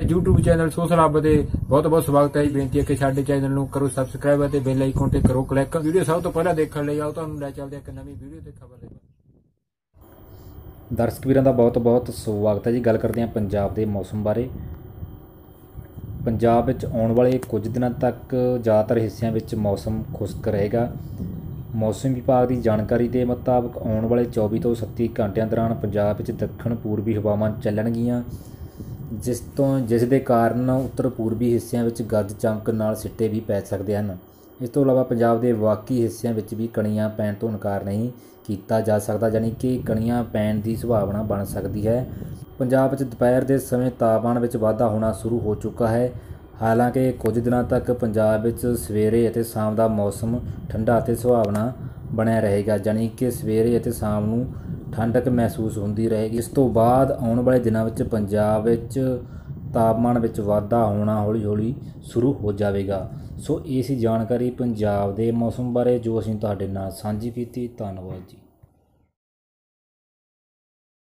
YouTube channel social ਹੱਬ ਦੇ ਬਹੁਤ ਬਹੁਤ ਸਵਾਗਤ ਹੈ ਜੀ। ਬੇਨਤੀ ਹੈ ਕਿ ਸਾਡੇ ਚੈਨਲ ਨੂੰ ਕਰੋ ਸਬਸਕ੍ਰਾਈਬ ਅਤੇ ਬੈਲ ਆਈਕਨ ਤੇ ਕਰੋ ਕਲਿੱਕ ਵੀਡੀਓ ਸਭ ਤੋਂ ਪਹਿਲਾਂ ਦੇਖਣ ਲਈ ਆਓ, ਤੁਹਾਨੂੰ ਲੈ ਚੱਲਦੇ ਹਾਂ ਇੱਕ ਨਵੀਂ ਵੀਡੀਓ ਤੇ ਖਬਰ ਦੇ ਦਰਸ਼ਕ ਵੀਰਾਂ ਦਾ ਬਹੁਤ-ਬਹੁਤ ਸਵਾਗਤ ਹੈ ਜੀ। ਗੱਲ ਕਰਦੇ ਹਾਂ ਪੰਜਾਬ ਦੇ ਮੌਸਮ ਬਾਰੇ। ਪੰਜਾਬ ਵਿੱਚ ਆਉਣ ਵਾਲੇ ਕੁਝ ਦਿਨਾਂ ਤੱਕ ਜ਼ਿਆਦਾਤਰ ਹਿੱਸਿਆਂ ਵਿੱਚ ਮੌਸਮ ਖੁਸ਼ਕ ਰਹੇਗਾ। ਮੌਸਮ ਵਿਭਾਗ ਦੀ ਜਾਣਕਾਰੀ ਦੇ ਮੁਤਾਬਕ ਆਉਣ ਵਾਲੇ 24 ਤੋਂ 37 ਘੰਟਿਆਂ ਦੌਰਾਨ ਪੰਜਾਬ ਵਿੱਚ ਦੱਖਣ ਪੂਰਬੀ ਹਵਾਵਾਂ ਚੱਲਣਗੀਆਂ। ਜਿਸ ਤੋਂ, ਜਿਸ ਦੇ ਕਾਰਨ ਉੱਤਰ ਪੂਰਬੀ ਹਿੱਸਿਆਂ ਵਿੱਚ ਗੱਜ ਚਮਕ ਨਾਲ ਸਿੱਟੇ ਵੀ ਪੈ ਸਕਦੇ ਹਨ। ਇਸ ਤੋਂ ਇਲਾਵਾ ਪੰਜਾਬ ਦੇ ਬਾਕੀ ਹਿੱਸਿਆਂ ਵਿੱਚ ਵੀ ਕਣੀਆਂ ਪੈਣ ਤੋਂ ਇਨਕਾਰ ਨਹੀਂ ਕੀਤਾ ਜਾ ਸਕਦਾ, ਯਾਨੀ ਕਿ ਕਣੀਆਂ ਪੈਣ ਦੀ ਸੰਭਾਵਨਾ ਬਣ ਸਕਦੀ ਹੈ। ਪੰਜਾਬ ਵਿੱਚ ਦੁਪਹਿਰ ਦੇ ਸਮੇਂ ਤਾਪਮਾਨ ਵਿੱਚ ਵਾਧਾ ਹੋਣਾ ਸ਼ੁਰੂ ਹੋ ਚੁੱਕਾ ਹੈ। ਹਾਲਾਂਕਿ ਕੁਝ ਦਿਨਾਂ ਤੱਕ ਪੰਜਾਬ ਵਿੱਚ ਸਵੇਰੇ ਅਤੇ ਸ਼ਾਮ ਦਾ ਮੌਸਮ ਠੰਡਾ ਅਤੇ ਸੁਹਾਵਣਾ ਬਣਿਆ ਰਹੇਗਾ, ਯਾਨੀ ਕਿ ਸਵੇਰੇ ਅਤੇ ਸ਼ਾਮ ਨੂੰ ਠੰਡਕ ਮਹਿਸੂਸ ਹੁੰਦੀ ਰਹੇਗੀ। ਇਸ ਤੋਂ ਬਾਅਦ ਆਉਣ ਵਾਲੇ ਦਿਨਾਂ ਵਿੱਚ ਪੰਜਾਬ ਵਿੱਚ ਤਾਪਮਾਨ ਵਿੱਚ ਵਾਧਾ ਹੋਣਾ ਹੌਲੀ-ਹੌਲੀ ਸ਼ੁਰੂ ਹੋ ਜਾਵੇਗਾ। ਸੋ ਇਹ ਸੀ ਜਾਣਕਾਰੀ ਪੰਜਾਬ ਦੇ ਮੌਸਮ ਬਾਰੇ ਜੋ ਅਸੀਂ ਤੁਹਾਡੇ ਨਾਲ ਸਾਂਝੀ ਕੀਤੀ। ਧੰਨਵਾਦ ਜੀ।